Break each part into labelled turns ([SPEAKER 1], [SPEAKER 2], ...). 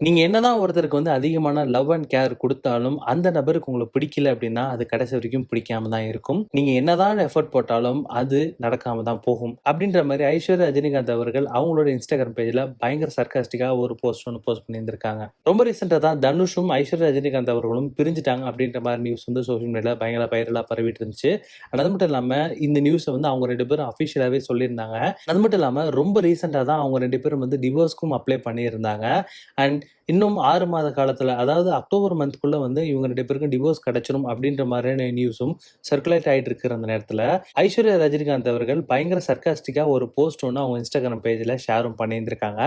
[SPEAKER 1] நீங்க என்னதான் ஒருத்தருக்கு வந்து அதிகமான லவ் அண்ட் கேர் கொடுத்தாலும் அந்த நபருக்கு உங்களுக்கு பிடிக்கல அப்படின்னா, அது கடைசி வரைக்கும் பிடிக்காம தான் இருக்கும். நீங்க என்னதான் எஃபோர்ட் போட்டாலும், அது நடக்காம தான் போகும். அப்படின்ற மாதிரி ஐஸ்வர்யா ரஜினிகாந்த் அவர்கள் அவங்களோட இன்ஸ்டாகிராம் பேஜ்ல பயங்கர சர்க்காஸ்டிக்கா ஒரு போஸ்ட் ஒன்று போஸ்ட் பண்ணியிருந்திருக்காங்க. ரொம்ப ரீசென்ட்டா தான் தனுஷும், ஐஸ்வர்யா ரஜினிகாந்த் அவர்களும் பிரிஞ்சுட்டாங்க அப்படின்ற மாதிரி நியூஸ் வந்து சோஷியல் மீடியாவில் பயங்கர வைரலா பரவிட்டு இருந்துச்சு. அது மட்டும் இல்லாம, இந்த நியூஸை வந்து அவங்க ரெண்டு பேரும் அஃபிஷியலாகவே சொல்லியிருந்தாங்க. அது மட்டும் இல்லாம, ரொம்ப ரீசென்ட்டா தான் அவங்க ரெண்டு பேரும் வந்து டிவோர்ஸ்க்கும் அப்ளை பண்ணியிருந்தாங்க. அண்ட் இன்னும் ஆறு மாத காலத்தில் அதாவது அக்டோபர் மந்த்குள்ளே வந்து இவங்க ரெண்டு பேருக்கும் டிவோர்ஸ் கிடைச்சிரும் அப்படின்ற மாதிரியான நியூஸும் சர்க்குலேட் ஆகிட்டு இருக்கிற அந்த நேரத்தில் ஐஸ்வர்யா ரஜினிகாந்த் அவர்கள் பயங்கர சர்க்காஸ்டிக்காக ஒரு போஸ்ட் ஒன்று அவங்க இன்ஸ்டாகிராம் பேஜில் ஷேரும் பண்ணியிருந்திருக்காங்க.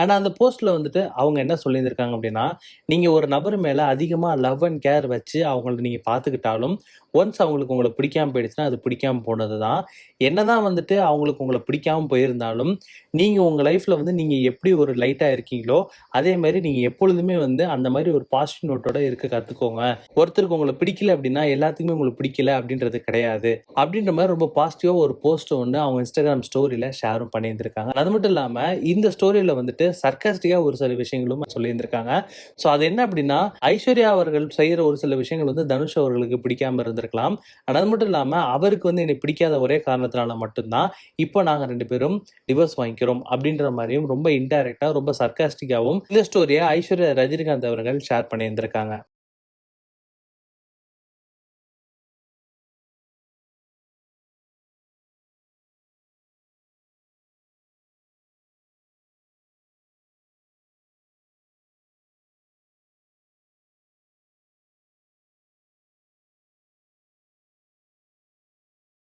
[SPEAKER 1] ஆனால் அந்த போஸ்ட்டில் வந்துட்டு அவங்க என்ன சொல்லியிருந்திருக்காங்க அப்படின்னா, நீங்கள் ஒரு நபர் மேலே அதிகமாக லவ் அண்ட் கேர் வச்சு அவங்கள நீங்கள் பார்த்துக்கிட்டாலும், ஒன்ஸ் அவங்களுக்கு உங்களை பிடிக்காமல் போயிடுச்சுன்னா, அது பிடிக்காமல் போனது தான். என்ன தான் வந்துட்டு அவங்களுக்கு உங்களை பிடிக்காம போயிருந்தாலும், நீங்கள் உங்கள் லைஃப்பில் வந்து நீங்கள் எப்படி ஒரு லைட்டாக இருக்கீங்களோ, அதே மாதிரி நீங்கள் எப்பொழுதுமே வந்து அந்த மாதிரி ஒரு பாசிட்டிவ் நோட்டோட இருக்க கற்றுக்கோங்க ஒருத்தருக்கு உங்களை பிடிக்கல அப்படின்னா, எல்லாத்துக்குமே உங்களுக்கு பிடிக்கல அப்படின்றது கிடையாது. அப்படின்ற மாதிரி ரொம்ப பாசிட்டிவாக ஒரு போஸ்ட் ஒன்று அவங்க இன்ஸ்டாகிராம் ஸ்டோரியில் ஷேரும் பண்ணியிருந்திருக்காங்க. அது மட்டும் இல்லாமல் இந்த ஸ்டோரியில் வந்துட்டு சர்க்காஸ்டிக்காக ஒரு சில விஷயங்களும் சொல்லியிருந்திருக்காங்க. ஸோ அது என்ன அப்படின்னா, ஐஸ்வர்யா அவர்கள் செய்கிற ஒரு சில விஷயங்கள் வந்து தனுஷ் அவர்களுக்கு பிடிக்காம இருந்திருக்கலாம். ஆனால் அது மட்டும் இல்லாமல் அவருக்கு வந்து என்னை பிடிக்காத ஒரே காரணத்தினால மட்டும்தான் இப்போ நாங்கள் ரெண்டு பேரும் டிவோர்ஸ் வாங்கிக்கிறோம் அப்படின்ற மாதிரியும் ரொம்ப இன்டைரக்ட்டா, ரொம்ப சர்க்காஸ்டிக்காவும் இந்த ஸ்டோரியை ஐஸ்வர்யா ரஜினிகாந்த் அவர்கள் ஷேர் பண்ணியிருந்திருக்காங்க.